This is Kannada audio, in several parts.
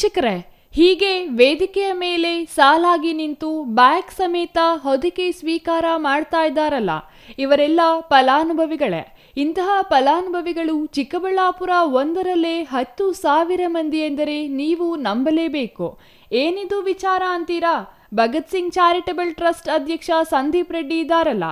ವೀಕ್ಷಕರೇ, ಹೀಗೆ ವೇದಿಕೆಯ ಮೇಲೆ ಸಾಲಾಗಿ ನಿಂತು ಬ್ಯಾಗ್ ಸಮೇತ ಹೊದಿಕೆ ಸ್ವೀಕಾರ ಮಾಡ್ತಾ ಇದ್ದಾರಲ್ಲ, ಇವರೆಲ್ಲ ಫಲಾನುಭವಿಗಳೇ. ಇಂತಹ ಫಲಾನುಭವಿಗಳು ಚಿಕ್ಕಬಳ್ಳಾಪುರ ಒಂದರಲ್ಲೇ ಹತ್ತು ಸಾವಿರ ಮಂದಿ ಎಂದರೆ ನೀವು ನಂಬಲೇಬೇಕು. ಏನಿದು ವಿಚಾರ ಅಂತೀರಾ? ಭಗತ್ ಸಿಂಗ್ ಚಾರಿಟಬಲ್ ಟ್ರಸ್ಟ್ ಅಧ್ಯಕ್ಷ ಸಂದೀಪ್ ರೆಡ್ಡಿ ಇದ್ದಾರಲ್ಲ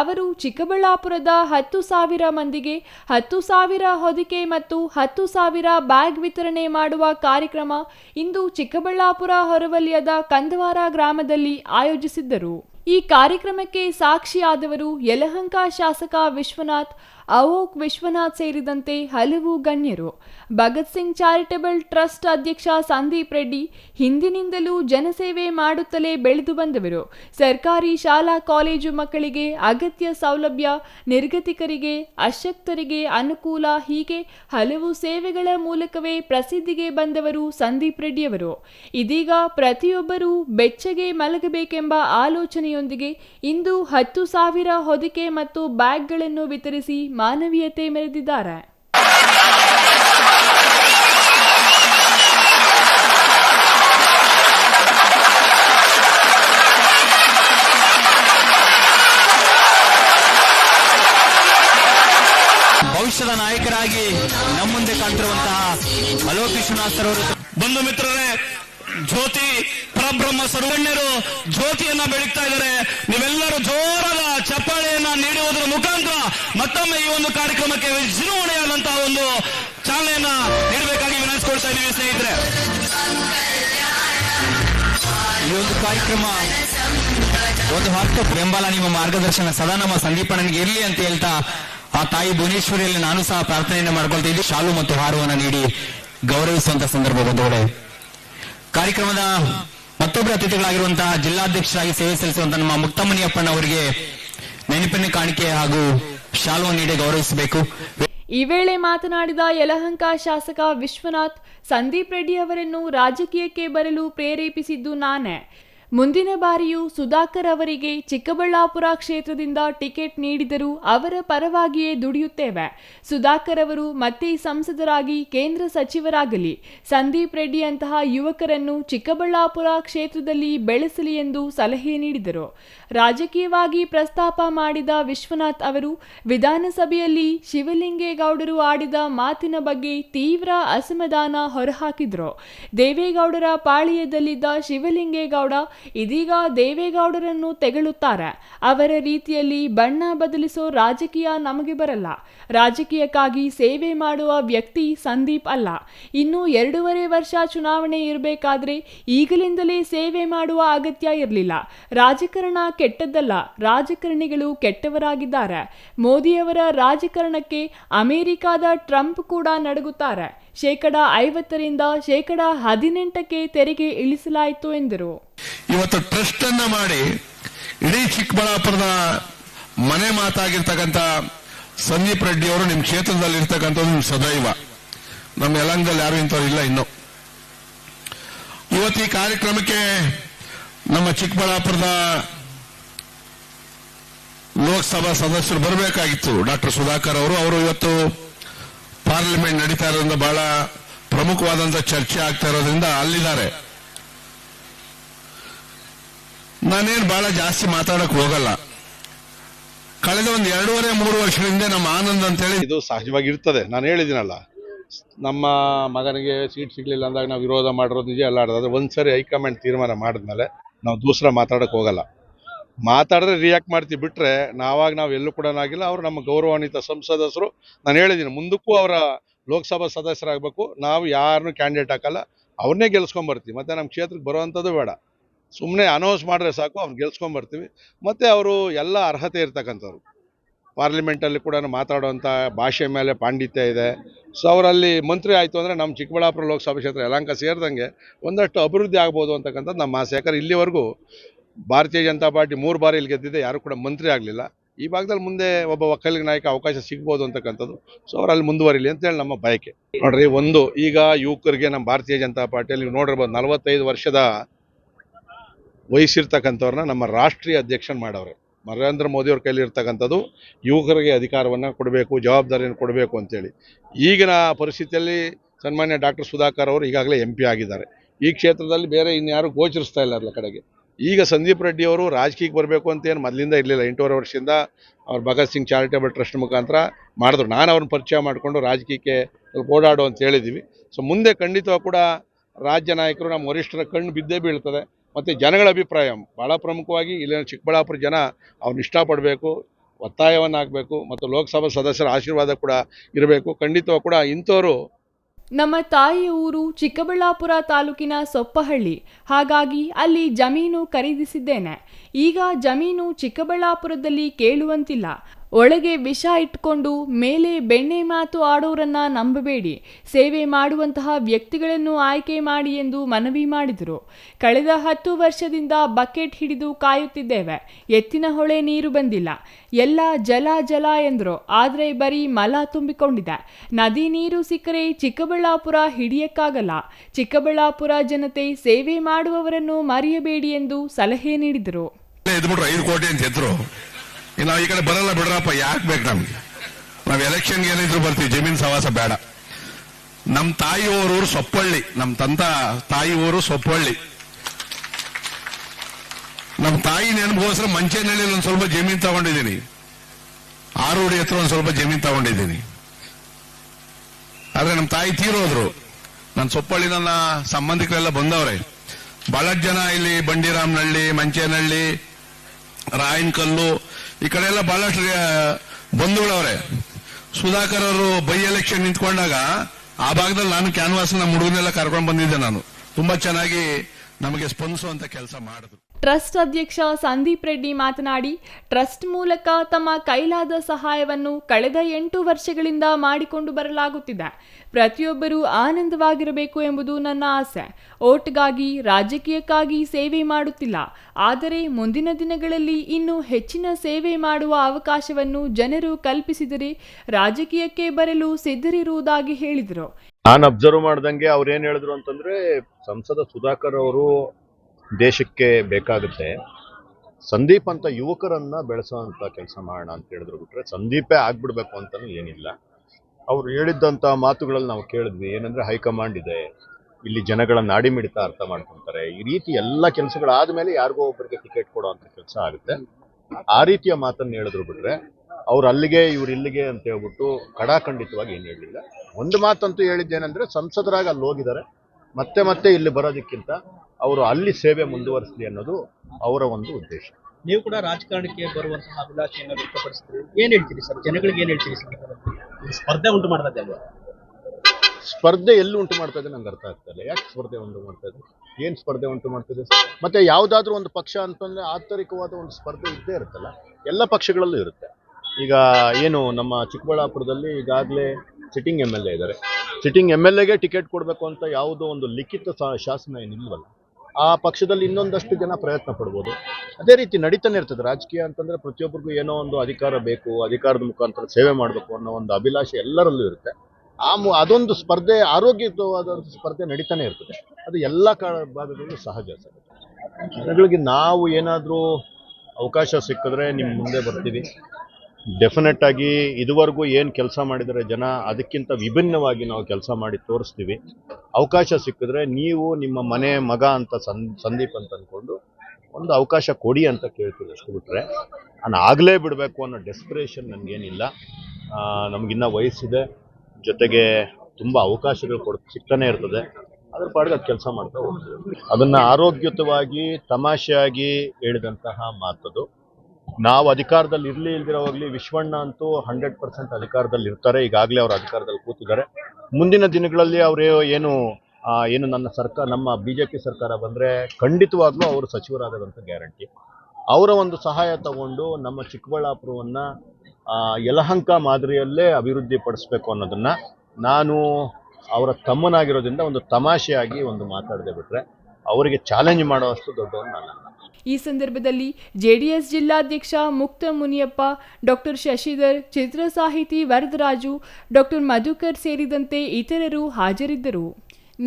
ಅವರು ಚಿಕ್ಕಬಳ್ಳಾಪುರದ ಹತ್ತು ಸಾವಿರ ಮಂದಿಗೆ ಹತ್ತು ಸಾವಿರ ಹೊದಿಕೆ ಮತ್ತು ಹತ್ತು ಸಾವಿರ ಬ್ಯಾಗ್ ವಿತರಣೆ ಮಾಡುವ ಕಾರ್ಯಕ್ರಮ ಇಂದು ಚಿಕ್ಕಬಳ್ಳಾಪುರ ಹೊರವಲಯದ ಕಂದವಾರ ಗ್ರಾಮದಲ್ಲಿ ಆಯೋಜಿಸಿದ್ದರು. ಈ ಕಾರ್ಯಕ್ರಮಕ್ಕೆ ಸಾಕ್ಷಿಯಾದವರು ಯಲಹಂಕ ಶಾಸಕ ವಿಶ್ವನಾಥ್ ಅವೋಕ್ ವಿಶ್ವನಾಥ್ ಸೇರಿದಂತೆ ಹಲವು ಗಣ್ಯರು. ಭಗತ್ ಸಿಂಗ್ ಚಾರಿಟಬಲ್ ಟ್ರಸ್ಟ್ ಅಧ್ಯಕ್ಷ ಸಂದೀಪ್ ರೆಡ್ಡಿ ಹಿಂದಿನಿಂದಲೂ ಜನಸೇವೆ ಮಾಡುತ್ತಲೇ ಬೆಳೆದು ಬಂದವರು. ಸರ್ಕಾರಿ ಶಾಲಾ ಕಾಲೇಜು ಮಕ್ಕಳಿಗೆ ಅಗತ್ಯ ಸೌಲಭ್ಯ, ನಿರ್ಗತಿಕರಿಗೆ, ಅಶಕ್ತರಿಗೆ ಅನುಕೂಲ ಹೀಗೆ ಹಲವು ಸೇವೆಗಳ ಮೂಲಕವೇ ಪ್ರಸಿದ್ಧಿಗೆ ಬಂದವರು ಸಂದೀಪ್ ರೆಡ್ಡಿಯವರು. ಇದೀಗ ಪ್ರತಿಯೊಬ್ಬರೂ ಬೆಚ್ಚಗೆ ಮಲಗಬೇಕೆಂಬ ಆಲೋಚನೆಯೊಂದಿಗೆ ಇಂದು ಹತ್ತು ಸಾವಿರ ಹೊದಿಕೆ ಮತ್ತು ಬ್ಯಾಗ್ಗಳನ್ನು ವಿತರಿಸಿ ಮಾನವೀಯತೆ ಮೆರೆದಿದ್ದಾರೆ. ಭವಿಷ್ಯದ ನಾಯಕರಾಗಿ ನಮ್ಮ ಮುಂದೆ ಕಾಣ್ತಿರುವಂತಹ ಅಲೋಕ್ ವಿಶ್ವನಾಥ್ ಅವರು. ಬಂಧು ಮಿತ್ರರೇ ಜ್ಯೋತಿ ಪರಬ್ರಹ್ಮ ಸರ್ವಣ್ಯರು ಜ್ಯೋತಿಯನ್ನ ಬೆಳಗ್ತಾ ಇದ್ದಾರೆ. ನೀವೆಲ್ಲರೂ ಜೋರಾದ ಚಪ್ಪಾಳೆಯನ್ನ ನೀಡುವುದರ ಮುಖಾಂತರ ಮತ್ತೊಮ್ಮೆ ಈ ಒಂದು ಕಾರ್ಯಕ್ರಮಕ್ಕೆ ವಿಜೃಂಭಣೆಯಾದಂತಹ ಒಂದು ಚಾಲನೆಯನ್ನ ನೀಡಬೇಕಾಗಿ ವಿನಂತಿಸ್ಕೊಳ್ತಾ ಇದ್ದೀವಿ ಸ್ನೇಹಿತರೆ. ಈ ಒಂದು ಕಾರ್ಯಕ್ರಮ ಒಂದು ಹತ್ತು ಬೆಂಬಲ ನಿಮ್ಮ ಮಾರ್ಗದರ್ಶನ ಸದಾ ನಮ್ಮ ಸಂದೀಪಣ್ಣನಿಗೆ ಇರಲಿ ಅಂತ ಹೇಳ್ತಾ ಆ ತಾಯಿ ಭುವನೇಶ್ವರಿಯಲ್ಲಿ ನಾನು ಸಹ ಪ್ರಾರ್ಥನೆಯನ್ನ ಮಾಡ್ಕೊಳ್ತಾ ಇದ್ದೀನಿ ಶಾಲು ಮತ್ತು ಹಾರವನ್ನ ನೀಡಿ ಗೌರವಿಸುವಂತ ಸಂದರ್ಭ ಬಂದೊಡೆ ಕಾರ್ಯಕ್ರಮದ ಮತ್ತೊಬ್ಬರ ಅತಿಥಿಗಳಾಗಿರುವಂತಹ ಜಿಲ್ಲಾಧ್ಯಕ್ಷರಾಗಿ ಸೇವೆ ಸಲ್ಲಿಸುವಂತಹ ನಮ್ಮ ಮುಕ್ತಮಣಿಯಪ್ಪನ ಅವರಿಗೆ ನೆನಪಿನ ಕಾಣಿಕೆ ಹಾಗೂ ಶಾಲುವನ್ನು ನೀಡಿ ಗೌರವಿಸಬೇಕು. ಈ ವೇಳೆ ಮಾತನಾಡಿದ ಯಲಹಂಕ ಶಾಸಕ ವಿಶ್ವನಾಥ್, ಸಂದೀಪ್ ರೆಡ್ಡಿ ಅವರನ್ನು ರಾಜಕೀಯಕ್ಕೆ ಬರಲು ಪ್ರೇರೇಪಿಸಿದ್ದು ನಾನೇ. ಮುಂದಿನ ಬಾರಿಯೂ ಸುಧಾಕರ್ ಅವರಿಗೆ ಚಿಕ್ಕಬಳ್ಳಾಪುರ ಕ್ಷೇತ್ರದಿಂದ ಟಿಕೆಟ್ ನೀಡಿದರೂ ಅವರ ಪರವಾಗಿಯೇ ದುಡಿಯುತ್ತೇವೆ. ಸುಧಾಕರ್ ಅವರು ಮತ್ತೆ ಸಂಸದರಾಗಿ ಕೇಂದ್ರ ಸಚಿವರಾಗಲಿ. ಸಂದೀಪ್ ರೆಡ್ಡಿಯಂತಹ ಯುವಕರನ್ನು ಚಿಕ್ಕಬಳ್ಳಾಪುರ ಕ್ಷೇತ್ರದಲ್ಲಿ ಬೆಳೆಸಲಿ ಎಂದು ಸಲಹೆ ನೀಡಿದರು. ರಾಜಕೀಯವಾಗಿ ಪ್ರಸ್ತಾಪ ಮಾಡಿದ ವಿಶ್ವನಾಥ್ ಅವರು ವಿಧಾನಸಭೆಯಲ್ಲಿ ಶಿವಲಿಂಗೇಗೌಡರು ಆಡಿದ ಮಾತಿನ ಬಗ್ಗೆ ತೀವ್ರ ಅಸಮಾಧಾನ ಹೊರಹಾಕಿದ್ರು. ದೇವೇಗೌಡರ ಪಾಳಿಯದಲ್ಲಿದ್ದ ಶಿವಲಿಂಗೇಗೌಡ ಇದೀಗ ದೇವೇಗೌಡರನ್ನು ತೆಗಳುತ್ತಾರೆ. ಅವರ ರೀತಿಯಲ್ಲಿ ಬಣ್ಣ ಬದಲಿಸೋ ರಾಜಕೀಯ ನಮಗೆ ಬರಲ್ಲ. ರಾಜಕೀಯಕ್ಕಾಗಿ ಸೇವೆ ಮಾಡುವ ವ್ಯಕ್ತಿ ಸಂದೀಪ್ ಅಲ್ಲ. ಇನ್ನು ಎರಡೂವರೆ ವರ್ಷ ಚುನಾವಣೆ ಇರಬೇಕಾದ್ರೆ ಈಗಲಿಂದಲೇ ಸೇವೆ ಮಾಡುವ ಅಗತ್ಯ ಇರಲಿಲ್ಲ. ರಾಜಕಾರಣ ಕೆಟ್ಟದ್ದಲ್ಲ, ರಾಜಕಾರಣಿಗಳು ಕೆಟ್ಟವರಾಗಿದ್ದಾರೆ. ಮೋದಿಯವರ ರಾಜಕಾರಣಕ್ಕೆ ಅಮೆರಿಕಾದ ಟ್ರಂಪ್ ಕೂಡ ನಡುಗುತ್ತಾರೆ. ಶೇಕಡ ಐವತ್ತರಿಂದ ಶೇಕಡ ಹದಿನೆಂಟಕ್ಕೆ ತೆರಿಗೆ ಇಳಿಸಲಾಯಿತು ಎಂದರು. ಇವತ್ತು ಟ್ರಸ್ಟ್ ಅನ್ನ ಮಾಡಿ ಇಡೀ ಚಿಕ್ಕಬಳ್ಳಾಪುರದ ಮನೆ ಮಾತಾಗಿರ್ತಕ್ಕಂಥ ಸಂದೀಪ್ ರೆಡ್ಡಿ ಅವರು ನಿಮ್ಮ ಕ್ಷೇತ್ರದಲ್ಲಿ ಇರ್ತಕ್ಕಂಥದ್ದು ನಿಮ್ ಸದೈವ. ನಮ್ಮ ಯಲಂಗದಲ್ಲಿ ಯಾರು ಇಂಥವ್ರು ಇಲ್ಲ ಇನ್ನು. ಇವತ್ತು ಈ ಕಾರ್ಯಕ್ರಮಕ್ಕೆ ನಮ್ಮ ಚಿಕ್ಕಬಳ್ಳಾಪುರದ ಲೋಕಸಭಾ ಸದಸ್ಯರು ಬರಬೇಕಾಗಿತ್ತು. ಡಾಕ್ಟರ್ ಸುಧಾಕರ್ ಅವರು ಅವರು ಇವತ್ತು ಪಾರ್ಲಿಮೆಂಟ್ ನಡೀತಾ ಇರೋದ್ರಿಂದ ಬಹಳ ಪ್ರಮುಖವಾದಂತಹ ಚರ್ಚೆ ಆಗ್ತಾ ಇರೋದ್ರಿಂದ ಅಲ್ಲಿದ್ದಾರೆ. ನಾನೇನು ಬಹಳ ಜಾಸ್ತಿ ಮಾತಾಡಕ್ ಹೋಗಲ್ಲ. ಕಳೆದ ಒಂದು ಎರಡೂವರೆ, ಮೂರು ವರ್ಷದಿಂದ ನಮ್ಮ ಆನಂದ್ ಅಂತೇಳಿ ಇದು ಸಹಜವಾಗಿ ಇರ್ತದೆ ನಾನು ಹೇಳಿದಿನಲ್ಲ ನಮ್ಮ ಮಗನಿಗೆ ಸೀಟ್ ಸಿಗ್ಲಿಲ್ಲ ಅಂದಾಗ ನಾವು ವಿರೋಧ ಮಾಡಿರೋದು ನಿಜ ಅಲ್ಲ ಆದ್ರೆ ಒಂದ್ಸರಿ ಹೈಕಮಾಂಡ್ ತೀರ್ಮಾನ ಮಾಡಿದ್ಮೇಲೆ ನಾವು ದೂಸರ ಮಾತಾಡಕ್ ಹೋಗಲ್ಲ. ಮಾತಾಡಿದ್ರೆ ರಿಯಾಕ್ಟ್ ಮಾಡ್ತೀವಿ. ಬಿಟ್ಟರೆ ನಾವಾಗ ನಾವು ಎಲ್ಲೂ ಕೂಡ ಆಗಿಲ್ಲ ಅವರು ನಮ್ಮ ಗೌರವಾನ್ವಿತ ಸಂಸದಸರು ನಾನು ಹೇಳಿದ್ದೀನಿ ಮುಂದಕ್ಕೂ ಅವರ ಲೋಕಸಭಾ ಸದಸ್ಯರಾಗಬೇಕು. ನಾವು ಯಾರನ್ನೂ ಕ್ಯಾಂಡಿಡೇಟ್ ಹಾಕಲ್ಲ. ಅವ್ರನ್ನೇ ಗೆಲ್ಸ್ಕೊಂಬರ್ತೀವಿ. ಮತ್ತು ನಮ್ಮ ಕ್ಷೇತ್ರಕ್ಕೆ ಬರುವಂಥದ್ದು ಬೇಡ. ಸುಮ್ಮನೆ ಅನೌನ್ಸ್ ಮಾಡಿದ್ರೆ ಸಾಕು ಅವ್ರು ಗೆಲ್ಸ್ಕೊಂಬರ್ತೀವಿ. ಮತ್ತು ಅವರು ಎಲ್ಲ ಅರ್ಹತೆ ಇರ್ತಕ್ಕಂಥವ್ರು. ಪಾರ್ಲಿಮೆಂಟಲ್ಲಿ ಕೂಡ ಮಾತಾಡುವಂಥ ಭಾಷೆ ಮೇಲೆ ಪಾಂಡಿತ್ಯ ಇದೆ. ಸೊ ಅವರಲ್ಲಿ ಮಂತ್ರಿ ಆಯಿತು ಅಂದರೆ ನಮ್ಮ ಚಿಕ್ಕಬಳ್ಳಾಪುರ ಲೋಕಸಭಾ ಕ್ಷೇತ್ರ ಯಲಂಕ ಸೇರಿದಂಗೆ ಒಂದಷ್ಟು ಅಭಿವೃದ್ಧಿ ಆಗ್ಬೋದು ಅಂತಕ್ಕಂಥದ್ದು ನಮ್ಮ ಆಸೆ. ಯಾಕಂದ್ರೆ ಇಲ್ಲಿವರೆಗೂ ಭಾರತೀಯ ಜನತಾ ಪಾರ್ಟಿ ಮೂರು ಬಾರಿ ಇಲ್ಲಿ ಗೆದ್ದಿದೆ, ಯಾರು ಕೂಡ ಮಂತ್ರಿ ಆಗಲಿಲ್ಲ. ಈ ಭಾಗದಲ್ಲಿ ಮುಂದೆ ಒಬ್ಬ ಒಕ್ಕಲಿಗ ನಾಯಕ ಅವಕಾಶ ಸಿಗ್ಬೋದು ಅಂತಕ್ಕಂಥದ್ದು. ಸೊ ಅವ್ರು ಅಲ್ಲಿ ಮುಂದುವರಿಲಿ ಅಂತೇಳಿ ನಮ್ಮ ಬಯಕೆ. ನೋಡ್ರಿ, ಒಂದು, ಈಗ ಯುವಕರಿಗೆ ನಮ್ಮ ಭಾರತೀಯ ಜನತಾ ಪಾರ್ಟಿಯಲ್ಲಿ ನೀವು ನೋಡಿರ್ಬೋದು, ನಲವತ್ತೈದು ವರ್ಷದ ವಹಿಸಿರ್ತಕ್ಕಂಥವ್ರನ್ನ ನಮ್ಮ ರಾಷ್ಟ್ರೀಯ ಅಧ್ಯಕ್ಷನ ಮಾಡವ್ರೆ. ನರೇಂದ್ರ ಮೋದಿ ಅವ್ರ ಕೈಲಿ ಇರ್ತಕ್ಕಂಥದ್ದು, ಯುವಕರಿಗೆ ಅಧಿಕಾರವನ್ನು ಕೊಡಬೇಕು, ಜವಾಬ್ದಾರಿಯನ್ನು ಕೊಡಬೇಕು ಅಂತೇಳಿ ಈಗಿನ ಪರಿಸ್ಥಿತಿಯಲ್ಲಿ ಸನ್ಮಾನ್ಯ ಡಾಕ್ಟರ್ ಸುಧಾಕರ್ ಅವರು ಈಗಾಗಲೇ ಎಂ ಆಗಿದ್ದಾರೆ. ಈ ಕ್ಷೇತ್ರದಲ್ಲಿ ಬೇರೆ ಇನ್ಯಾರು ಗೋಚರಿಸ್ತಾ ಇಲ್ಲ ಅಲ್ಲ ಕಡೆಗೆ. ಈಗ ಸಂದೀಪ್ ರೆಡ್ಡಿ ಅವರು ರಾಜಕೀಯಕ್ಕೆ ಬರಬೇಕು ಅಂತ ಏನು ಮೊದಲಿಂದ ಇರಲಿಲ್ಲ. ಎಂಟೂವರೆ ವರ್ಷದಿಂದ ಅವ್ರು ಭಗತ್ ಸಿಂಗ್ ಚಾರಿಟೇಬಲ್ ಟ್ರಸ್ಟ್ ಮುಖಾಂತರ ಮಾಡಿದ್ರು. ನಾನು ಅವ್ರನ್ನ ಪರಿಚಯ ಮಾಡಿಕೊಂಡು ರಾಜಕೀಯಕ್ಕೆ ಸ್ವಲ್ಪ ಓಡಾಡು ಅಂತ ಹೇಳಿದ್ದೀವಿ ಸೊ ಮುಂದೆ ಖಂಡಿತವಾಗ ಕೂಡ ರಾಜ್ಯ ನಾಯಕರು ನಮ್ಮ ವರಿಷ್ಠರ ಕಣ್ಣು ಬಿದ್ದೇ ಬೀಳ್ತದೆ. ಮತ್ತು ಜನಗಳ ಅಭಿಪ್ರಾಯ ಭಾಳ ಪ್ರಮುಖವಾಗಿ ಇಲ್ಲಿನ ಚಿಕ್ಕಬಳ್ಳಾಪುರ ಜನ ಅವ್ರನ್ನ ಇಷ್ಟಪಡಬೇಕು, ಒತ್ತಾಯವನ್ನು ಹಾಕಬೇಕು, ಮತ್ತು ಲೋಕಸಭಾ ಸದಸ್ಯರ ಆಶೀರ್ವಾದ ಕೂಡ ಇರಬೇಕು. ಖಂಡಿತವಾಗ ಕೂಡ ಇಂಥವರು ನಮ್ಮ ತಾಯಿಯ ಊರು ಚಿಕ್ಕಬಳ್ಳಾಪುರ ತಾಲೂಕಿನ ಸೊಪ್ಪಹಳ್ಳಿ. ಹಾಗಾಗಿ ಅಲ್ಲಿ ಜಮೀನು ಖರೀದಿಸಿದ್ದೇನೆ. ಈಗ ಜಮೀನು ಚಿಕ್ಕಬಳ್ಳಾಪುರದಲ್ಲಿ ಕೇಳುವಂತಿಲ್ಲ. ಒಳಗೆ ವಿಷ ಇಟ್ಕೊಂಡು ಮೇಲೆ ಬೆಣ್ಣೆ ಮಾತು ಆಡೋರನ್ನ ನಂಬಬೇಡಿ. ಸೇವೆ ಮಾಡುವಂತಹ ವ್ಯಕ್ತಿಗಳನ್ನು ಆಯ್ಕೆ ಮಾಡಿ ಎಂದು ಮನವಿ ಮಾಡಿದರು. ಕಳೆದ ಹತ್ತು ವರ್ಷದಿಂದ ಬಕೆಟ್ ಹಿಡಿದು ಕಾಯುತ್ತಿದ್ದೇವೆ. ಎತ್ತಿನ ಹೊಳೆ ನೀರು ಬಂದಿಲ್ಲ. ಎಲ್ಲ ಜಲ ಜಲ ಎಂದರು. ಆದರೆ ಬರೀ ಮಲ ತುಂಬಿಕೊಂಡಿದೆ. ನದಿ ನೀರು ಸಿಕ್ಕರೆ ಚಿಕ್ಕಬಳ್ಳಾಪುರ ಹಿಡಿಯಕ್ಕಾಗಲ್ಲ. ಚಿಕ್ಕಬಳ್ಳಾಪುರ ಜನತೆ ಸೇವೆ ಮಾಡುವವರನ್ನು ಮರೆಯಬೇಡಿ ಎಂದು ಸಲಹೆ ನೀಡಿದರು. ನಾವು ಈ ಕಡೆ ಬರಲ್ಲ ಬಿಡ್ರಪ್ಪ, ಯಾಕೆ ಬೇಕು ನಮ್ಗೆ? ನಾವ್ ಎಲೆಕ್ಷನ್ಗೆ ಏನಿದ್ರು ಬರ್ತೀವಿ, ಜಮೀನ್ ಸವಾಸ ಬೇಡ. ನಮ್ ತಾಯಿ ಊರು ಸೊಪ್ಪಳ್ಳಿ, ನಮ್ ತಂತ ತಾಯಿ ಊರು ಸೊಪ್ಪಳ್ಳಿ. ನಮ್ ತಾಯಿ ನೆನಪುಗೋಸ್ಕರ ಮಂಚೇನಹಳ್ಳಿ ಒಂದ್ ಸ್ವಲ್ಪ ಜಮೀನ್ ತಗೊಂಡಿದ್ದೀನಿ. ಆರೂಡಿ ಹತ್ರ ಒಂದ್ ಸ್ವಲ್ಪ ಜಮೀನ್ ತಗೊಂಡಿದ್ದೀನಿ. ಆದ್ರೆ ನಮ್ ತಾಯಿ ತೀರೋದ್ರು. ನನ್ನ ಸೊಪ್ಪಳ್ಳಿ ನನ್ನ ಸಂಬಂಧಿಕರೆಲ್ಲ ಬಂದವ್ರೆ. ಬಹಳ ಜನ ಇಲ್ಲಿ ಬಂಡಿರಾಮ್ನಹಳ್ಳಿ ಮಂಚೇನಹಳ್ಳಿ ರಾಯನ್ಕಲ್ಲು ಈ ಕಡೆ ಎಲ್ಲ ಬಹಳಷ್ಟು ಬಂಧುಗಳವ್ರೆ. ಸುಧಾಕರ್ ಅವರು ಬೈ ಎಲೆಕ್ಷನ್ ನಿಂತ್ಕೊಂಡಾಗ ಆ ಭಾಗದಲ್ಲಿ ನಾನು ಕ್ಯಾನ್ವಾಸ್ ನಮ್ಮ ಹುಡುಗನೆಲ್ಲ ಕರ್ಕೊಂಡು ಬಂದಿದ್ದೆ ನಾನು. ತುಂಬಾ ಚೆನ್ನಾಗಿ ನಮಗೆ ಸ್ಪಂದಿಸುವಂತ ಕೆಲಸ ಮಾಡಿದ್ರು. ಟ್ರಸ್ಟ್ ಅಧ್ಯಕ್ಷ ಸಂದೀಪ್ ರೆಡ್ಡಿ ಮಾತನಾಡಿ, ಟ್ರಸ್ಟ್ ಮೂಲಕ ತಮ್ಮ ಕೈಲಾದ ಸಹಾಯವನ್ನು ಕಳೆದ ಎಂಟು ವರ್ಷಗಳಿಂದ ಮಾಡಿಕೊಂಡು ಬರಲಾಗುತ್ತಿದೆ. ಪ್ರತಿಯೊಬ್ಬರೂ ಆನಂದವಾಗಿರಬೇಕು ಎಂಬುದು ನನ್ನ ಆಸೆ. ಓಟ್ಗಾಗಿ, ರಾಜಕೀಯಕ್ಕಾಗಿ ಸೇವೆ ಮಾಡುತ್ತಿಲ್ಲ. ಆದರೆ ಮುಂದಿನ ದಿನಗಳಲ್ಲಿ ಇನ್ನೂ ಹೆಚ್ಚಿನ ಸೇವೆ ಮಾಡುವ ಅವಕಾಶವನ್ನು ಜನರು ಕಲ್ಪಿಸಿದರೆ ರಾಜಕೀಯಕ್ಕೆ ಬರಲು ಸಿದ್ಧರಿರುವುದಾಗಿ ಹೇಳಿದರು. ನಾನು ಅಬ್ಸರ್ವ್ ಮಾಡ್ದಂಗೆ ಅವ್ರು ಏನ್ ಹೇಳಿದ್ರು ಅಂತಂದ್ರೆ, ಸಂಸದ ಸುಧಾಕರ್ ಅವರು ದೇಶಕ್ಕೆ ಬೇಕಾಗುತ್ತೆ, ಸಂದೀಪ್ ಅಂತ ಯುವಕರನ್ನ ಬೆಳೆಸೋಂತ ಕೆಲಸ ಮಾಡೋಣ ಅಂತ ಹೇಳಿದ್ರು ಬಿಟ್ರೆ ಸಂದೀಪೇ ಆಗ್ಬಿಡ್ಬೇಕು ಅಂತಾನು ಏನಿಲ್ಲ. ಅವ್ರು ಹೇಳಿದ್ದಂತ ಮಾತುಗಳಲ್ಲಿ ನಾವು ಕೇಳಿದ್ವಿ, ಏನಂದ್ರೆ ಹೈಕಮಾಂಡ್ ಇದೆ, ಇಲ್ಲಿ ಜನಗಳ ನಾಡಿ ಮಿಡಿತ ಅರ್ಥ ಮಾಡ್ಕೊಂತಾರೆ, ಈ ರೀತಿ ಎಲ್ಲ ಕೆಲಸಗಳಾದ್ಮೇಲೆ ಯಾರಿಗೋ ಒಬ್ಬರಿಗೆ ಟಿಕೆಟ್ ಕೊಡೋ ಅಂತ ಕೆಲಸ ಆಗುತ್ತೆ. ಆ ರೀತಿಯ ಮಾತನ್ನ ಹೇಳಿದ್ರು ಬಿಟ್ರೆ ಅವ್ರು ಅಲ್ಲಿಗೆ ಇವ್ರು ಇಲ್ಲಿಗೆ ಅಂತ ಹೇಳ್ಬಿಟ್ಟು ಕಡಾಖಂಡಿತವಾಗಿ ಏನು ಹೇಳಲಿಲ್ಲ. ಒಂದು ಮಾತಂತೂ ಹೇಳಿದ್ದೇನೆಂದ್ರೆ ಸಂಸದರಾಗಿ ಅಲ್ಲಿ ಹೋಗಿದ್ದಾರೆ. ಮತ್ತೆ ಮತ್ತೆ ಇಲ್ಲಿ ಬರೋದಕ್ಕಿಂತ ಅವರು ಅಲ್ಲಿ ಸೇವೆ ಮುಂದುವರಿಸಲಿ ಅನ್ನೋದು ಅವರ ಒಂದು ಉದ್ದೇಶ. ನೀವು ಕೂಡ ರಾಜಕಾರಣಕ್ಕೆ ಬರುವಂತಹ ಅಭಿಲಾಷೆಯನ್ನು ವ್ಯಕ್ತಪಡಿಸ್ತೀರಿ ಏನ್ ಹೇಳ್ತೀರಿ ಸರ್? ಜನಗಳಿಗೆ ಏನ್ ಹೇಳ್ತೀರಿ ಸರ್? ಸ್ಪರ್ಧೆ ಉಂಟು ಮಾಡ್ತದೆ ಅಲ್ವಾ? ಸ್ಪರ್ಧೆ ಎಲ್ಲಿ ಉಂಟು ಮಾಡ್ತಾ ಇದೆ ನಂಗೆ ಅರ್ಥ ಆಗ್ತಾ ಇಲ್ಲ. ಯಾಕೆ ಸ್ಪರ್ಧೆ ಉಂಟು ಮಾಡ್ತಾ ಇದೆ ಏನ್ ಸ್ಪರ್ಧೆ ಉಂಟು ಮಾಡ್ತಿದೆ ಮತ್ತೆ ಯಾವುದಾದ್ರೂ ಒಂದು ಪಕ್ಷ ಅಂತಂದ್ರೆ ಆಂತರಿಕವಾದ ಒಂದು ಸ್ಪರ್ಧೆ ಇದ್ದೇ ಇರುತ್ತಲ್ಲ. ಎಲ್ಲ ಪಕ್ಷಗಳಲ್ಲೂ ಇರುತ್ತೆ. ಈಗ ಏನು ನಮ್ಮ ಚಿಕ್ಕಬಳ್ಳಾಪುರದಲ್ಲಿ ಈಗಾಗಲೇ ಸಿಟ್ಟಿಂಗ್ ಎಂ ಎಲ್ ಎ ಇದ್ದಾರೆ. ಸಿಟ್ಟಿಂಗ್ ಎಂ ಎಲ್ ಎಗೆ ಟಿಕೆಟ್ ಕೊಡಬೇಕು ಅಂತ ಯಾವುದೋ ಒಂದು ಲಿಖಿತ ಶಾಸನ ಏನಿಲ್ವಲ್ಲ, ಆ ಪಕ್ಷದಲ್ಲಿ ಇನ್ನೊಂದಷ್ಟು ಜನ ಪ್ರಯತ್ನ ಪಡ್ಬೋದು. ಅದೇ ರೀತಿ ನಡೀತಾನೆ ಇರ್ತದೆ. ರಾಜಕೀಯ ಅಂತಂದರೆ ಪ್ರತಿಯೊಬ್ಬರಿಗೂ ಏನೋ ಒಂದು ಅಧಿಕಾರ ಬೇಕು, ಅಧಿಕಾರದ ಮುಖಾಂತರ ಸೇವೆ ಮಾಡಬೇಕು ಅನ್ನೋ ಒಂದು ಅಭಿಲಾಷೆ ಎಲ್ಲರಲ್ಲೂ ಇರುತ್ತೆ. ಆ ಮು- ಅದೊಂದು ಸ್ಪರ್ಧೆ, ಆರೋಗ್ಯಯುತವಾದಂಥ ಸ್ಪರ್ಧೆ ನಡೀತಾನೆ ಇರ್ತದೆ. ಅದು ಎಲ್ಲ ಕಾ ಭಾಗದಲ್ಲೂ ಸಹಜ ಸರ್. ಜನಗಳಿಗೆ ನಾವು ಏನಾದರೂ ಅವಕಾಶ ಸಿಕ್ಕಿದ್ರೆ ನಿಮ್ಮ ಮುಂದೆ ಬರ್ತೀವಿ. ಡೆಫಿನೆಟ್ ಆಗಿ ಇದುವರೆಗೂ ಏನು ಕೆಲಸ ಮಾಡಿದರೆ ಜನ ಅದಕ್ಕಿಂತ ವಿಭಿನ್ನವಾಗಿ ನಾವು ಕೆಲಸ ಮಾಡಿ ತೋರಿಸ್ತೀವಿ. ಅವಕಾಶ ಸಿಕ್ಕಿದ್ರೆ ನೀವು ನಿಮ್ಮ ಮನೆ ಮಗ ಅಂತ ಸಂ, ಸಂದೀಪ್ ಅಂತ ಅಂದ್ಕೊಂಡು ಒಂದು ಅವಕಾಶ ಕೊಡಿ ಅಂತ ಕೇಳ್ತೀವಿ ಅಷ್ಟು ಬಿಟ್ರೆ. ನಾನು ಆಗಲೇ ಬಿಡಬೇಕು ಅನ್ನೋ ಡೆಸ್ಪಿರೇಷನ್ ನನಗೇನಿಲ್ಲ. ನಮಗಿನ್ನ ವಯಸ್ಸಿದೆ. ಜೊತೆಗೆ ತುಂಬ ಅವಕಾಶಗಳು ಕೊಡ್, ಸಿಗ್ತಾನೆ ಇರ್ತದೆ. ಅದ್ರ ಪಾಡಿಗೆ ಅದು ಕೆಲಸ ಮಾಡ್ತಾ ಹೋಗ್ತೀವಿ. ಅದನ್ನು ಆರೋಗ್ಯಯುತವಾಗಿ ತಮಾಷೆಯಾಗಿ ಹೇಳಿದಂತಹ ಮಾತದು. ನಾವು ಅಧಿಕಾರದಲ್ಲಿ ಇರಲಿ ಇಲ್ದಿರೋ ಹೋಗ್ಲಿ ವಿಶ್ವಣ್ಣ ಅಂತೂ ಹಂಡ್ರೆಡ್ ಪರ್ಸೆಂಟ್ ಅಧಿಕಾರದಲ್ಲಿ ಇರ್ತಾರೆ. ಈಗಾಗಲೇ ಅವರು ಅಧಿಕಾರದಲ್ಲಿ ಕೂತಿದ್ದಾರೆ. ಮುಂದಿನ ದಿನಗಳಲ್ಲಿ ಅವರು ಏನು ಏನು ನನ್ನ ಸರ್ಕಾರ, ನಮ್ಮ ಬಿ ಜೆ ಪಿ ಸರ್ಕಾರ ಬಂದರೆ ಖಂಡಿತವಾಗ್ಲೂ ಅವರು ಸಚಿವರಾದಂಥ ಗ್ಯಾರಂಟಿ. ಅವರ ಒಂದು ಸಹಾಯ ತಗೊಂಡು ನಮ್ಮ ಚಿಕ್ಕಬಳ್ಳಾಪುರವನ್ನು ಯಲಹಂಕ ಮಾದರಿಯಲ್ಲೇ ಅಭಿವೃದ್ಧಿ ಪಡಿಸ್ಬೇಕು ಅನ್ನೋದನ್ನ ನಾನು ಅವರ ತಮ್ಮನಾಗಿರೋದ್ರಿಂದ ಒಂದು ತಮಾಷೆಯಾಗಿ ಒಂದು ಮಾತಾಡದೆ ಬಿಟ್ಟರೆ ಅವರಿಗೆ ಚಾಲೆಂಜ್ ಮಾಡುವಷ್ಟು ದೊಡ್ಡವನು ನಾನು ಈ ಸಂದರ್ಭದಲ್ಲಿ ಜೆಡಿಎಸ್ ಜಿಲ್ಲಾಧ್ಯಕ್ಷ ಮುಕ್ತ ಮುನಿಯಪ್ಪ, ಡಾಕ್ಟರ್ ಶಶಿಧರ್, ಚಿತ್ರ ಸಾಹಿತಿ ವರದರಾಜು, ಡಾಕ್ಟರ್ ಮಧುಕರ್ ಸೇರಿದಂತೆ ಇತರರು ಹಾಜರಿದ್ದರು.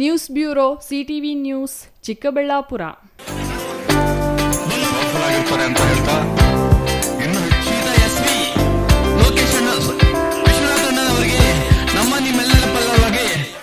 News bureau, CTV news, Chikkaballapur.